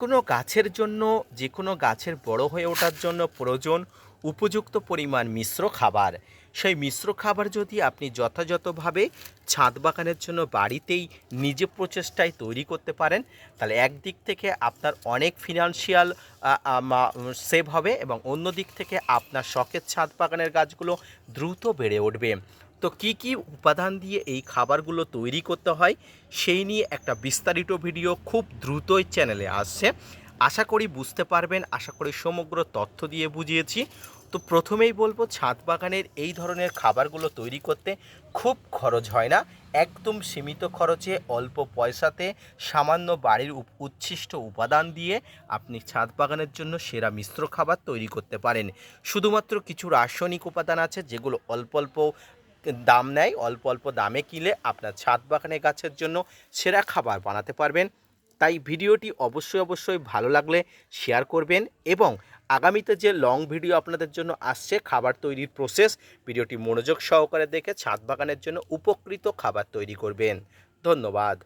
কোনো গাছের জন্য, যে কোনো গাছের বড় হয়ে ওঠার জন্য প্রয়োজন উপযুক্ত পরিমাণ মিশ্র খাবার। সেই মিশ্র খাবার যদি আপনি যথাযথভাবে ছাদ বাগানের জন্য বাড়িতেই নিজে প্রচেষ্টায় তৈরি করতে পারেন, তাহলে একদিক থেকে আপনার অনেক ফিনান্সিয়াল সেভ হবে এবং অন্য দিক থেকে আপনার শখের ছাদ বাগানের গাছগুলো দ্রুত বেড়ে উঠবে। তো কি কি উপাদান দিয়ে এই খাবারগুলো তৈরি করতে হয়, সেই নিয়ে একটা বিস্তারিত ভিডিও খুব দ্রুতই চ্যানেলে আসছে। আশা করি বুঝতে পারবেন, আশা করি সমগ্র তথ্য দিয়ে বুঝিয়েছি। তো প্রথমেই বলব, ছাদ বাগানের এই ধরনের খাবারগুলো তৈরি করতে খুব খরচ হয় না। একদম সীমিত খরচে, অল্প পয়সাতে, সামান্য বাড়ির উচ্ছিষ্ট উপাদান দিয়ে আপনি ছাদ বাগানের জন্য সেরা মিশ্র খাবার তৈরি করতে পারেন। শুধুমাত্র কিছু রাসায়নিক উপাদান আছে, যেগুলো অল্প অল্প দাম নেয়, অল্প অল্প দামে কিলে আপনার ছাদ বাগানে গাছের জন্য সেরা খাবার বানাতে পারবেন। তাই ভিডিওটি অবশ্যই অবশ্যই ভালো লাগলে শেয়ার করবেন এবং আগামীতে যে লং ভিডিও আপনাদের জন্য আসছে, খাবার তৈরির প্রসেস ভিডিওটি মনোযোগ সহকারে দেখে ছাদ বাগানের জন্য উপকৃত খাবার তৈরি করবেন। ধন্যবাদ।